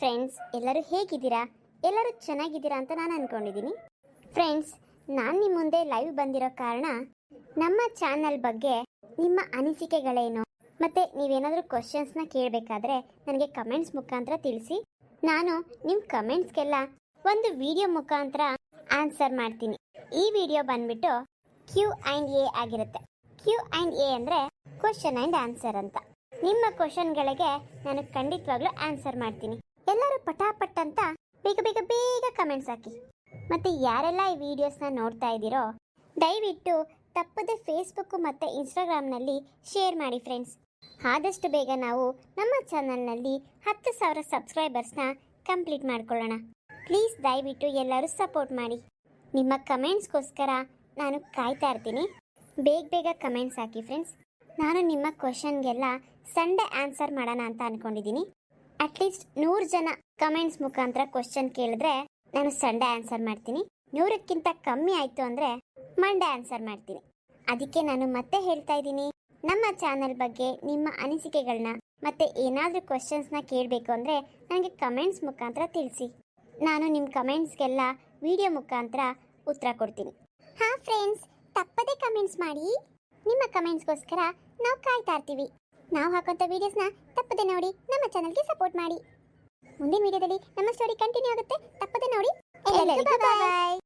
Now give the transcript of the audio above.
Friends ಎಲ್ಲರೂ ಹೇಗಿದ್ದೀರಾ? ಎಲ್ಲರೂ ಚೆನ್ನಾಗಿದ್ದೀರಾ ಅಂತ ನಾನು ಅನ್ಕೊಂಡಿದ್ದೀನಿ. ಫ್ರೆಂಡ್ಸ್ ನಾನು ನಿಮ್ಮ ಮುಂದೆ ಲೈವ್ ಬಂದಿರೋ ಕಾರಣ ನಮ್ಮ ಚಾನಲ್ ಬಗ್ಗೆ ನಿಮ್ಮ ಅನಿಸಿಕೆಗಳೇನು? ಮತ್ತು ನೀವೇನಾದರೂ ಕ್ವಶನ್ಸ್ನ ಕೇಳಬೇಕಾದ್ರೆ ನನಗೆ ಕಮೆಂಟ್ಸ್ ಮುಖಾಂತರ ತಿಳಿಸಿ. ನಾನು ನಿಮ್ಮ ಕಮೆಂಟ್ಸ್ಗೆಲ್ಲ ಒಂದು ವಿಡಿಯೋ ಮುಖಾಂತರ ಆನ್ಸರ್ ಮಾಡ್ತೀನಿ. ಈ ವಿಡಿಯೋ ಬಂದ್ಬಿಟ್ಟು ಕ್ಯೂ ಆ್ಯಂಡ್ ಎ ಆಗಿರುತ್ತೆ. ಕ್ಯೂ ಆ್ಯಂಡ್ ಎ ಅಂದರೆ ಕ್ವಶನ್ ಆ್ಯಂಡ್ ಆನ್ಸರ್ ಅಂತ. ನಿಮ್ಮ ಕ್ವಶನ್ಗಳಿಗೆ ನಾನು ಖಂಡಿತವಾಗ್ಲೂ ಆನ್ಸರ್ ಮಾಡ್ತೀನಿ. ಎಲ್ಲರೂ ಪಟಾಪಟ್ ಅಂತ ಬೇಗ ಬೇಗ ಬೇಗ ಕಮೆಂಟ್ಸ್ ಹಾಕಿ. ಮತ್ತೆ ಯಾರೆಲ್ಲ ಈ ವಿಡಿಯೋಸ್ನ ನೋಡ್ತಾ ಇದ್ದೀರೋ, ದಯವಿಟ್ಟು ತಪ್ಪದೆ ಫೇಸ್ಬುಕ್ ಮತ್ತು ಇನ್ಸ್ಟಾಗ್ರಾಮ್ನಲ್ಲಿ ಶೇರ್ ಮಾಡಿ ಫ್ರೆಂಡ್ಸ್ ಆದಷ್ಟು ಬೇಗ ನಾವು ನಮ್ಮ ಚಾನಲ್ನಲ್ಲಿ ಹತ್ತು ಸಾವಿರ ಸಬ್ಸ್ಕ್ರೈಬರ್ಸ್ನ ಕಂಪ್ಲೀಟ್ ಮಾಡ್ಕೊಳ್ಳೋಣ. ಪ್ಲೀಸ್ ದಯವಿಟ್ಟು ಎಲ್ಲರೂ ಸಪೋರ್ಟ್ ಮಾಡಿ. ನಿಮ್ಮ ಕಮೆಂಟ್ಸ್ಗೋಸ್ಕರ ನಾನು ಕಾಯ್ತಾ ಇರ್ತೀನಿ. ಬೇಗ ಬೇಗ ಕಮೆಂಟ್ಸ್ ಹಾಕಿ ಫ್ರೆಂಡ್ಸ್ ನಾನು ನಿಮ್ಮ ಕ್ವಶನ್ಗೆಲ್ಲ ಸಂಡೇ ಆನ್ಸರ್ ಮಾಡೋಣ ಅಂತ ಅನ್ಕೊಂಡಿದ್ದೀನಿ. ಅಟ್ಲೀಸ್ಟ್ ನೂರು ಜನ ಕಮೆಂಟ್ಸ್ ಮುಖಾಂತರ ಕ್ವಶನ್ ಕೇಳಿದ್ರೆ ನಾನು ಸಂಡೆ ಆನ್ಸರ್ ಮಾಡ್ತೀನಿ. ನೂರಕ್ಕಿಂತ ಕಮ್ಮಿ ಆಯಿತು ಅಂದರೆ ಮಂಡೇ ಆನ್ಸರ್ ಮಾಡ್ತೀನಿ. ಅದಕ್ಕೆ ನಾನು ಮತ್ತೆ ಹೇಳ್ತಾ ಇದ್ದೀನಿ. ನಮ್ಮ ಚಾನೆಲ್ ಬಗ್ಗೆ ನಿಮ್ಮ ಅನಿಸಿಕೆಗಳನ್ನ ಮತ್ತೆ ಏನಾದರೂ ಕ್ವಶನ್ಸ್ನ ಕೇಳಬೇಕು ಅಂದರೆ ನನಗೆ ಕಮೆಂಟ್ಸ್ ಮುಖಾಂತರ ತಿಳಿಸಿ. ನಾನು ನಿಮ್ಮ ಕಮೆಂಟ್ಸ್ಗೆಲ್ಲ ವಿಡಿಯೋ ಮುಖಾಂತರ ಉತ್ತರ ಕೊಡ್ತೀನಿ. ಹಾಂ ಫ್ರೆಂಡ್ಸ್ ತಪ್ಪದೇ ಕಮೆಂಟ್ಸ್ ಮಾಡಿ. ನಿಮ್ಮ ಕಮೆಂಟ್ಸ್ಗೋಸ್ಕರ ನಾವು ಕಾಯ್ತಾ ಇರ್ತೀವಿ. ನಾವು ಹಾಕೋಂಥ ವಿಡಿಯೋಸ್ನ ತಪ್ಪದೆ ನೋಡಿ ನಮ್ಮ ಚಾನಲ್ಗೆ ಸಪೋರ್ಟ್ ಮಾಡಿ. ಮುಂದಿನ ವಿಡಿಯೋದಲ್ಲಿ ನಮ್ಮ ಸ್ಟೋರಿ ಕಂಟಿನ್ಯೂ ಆಗುತ್ತೆ. ತಪ್ಪದೆ ನೋಡಿ. ಬಾಯ್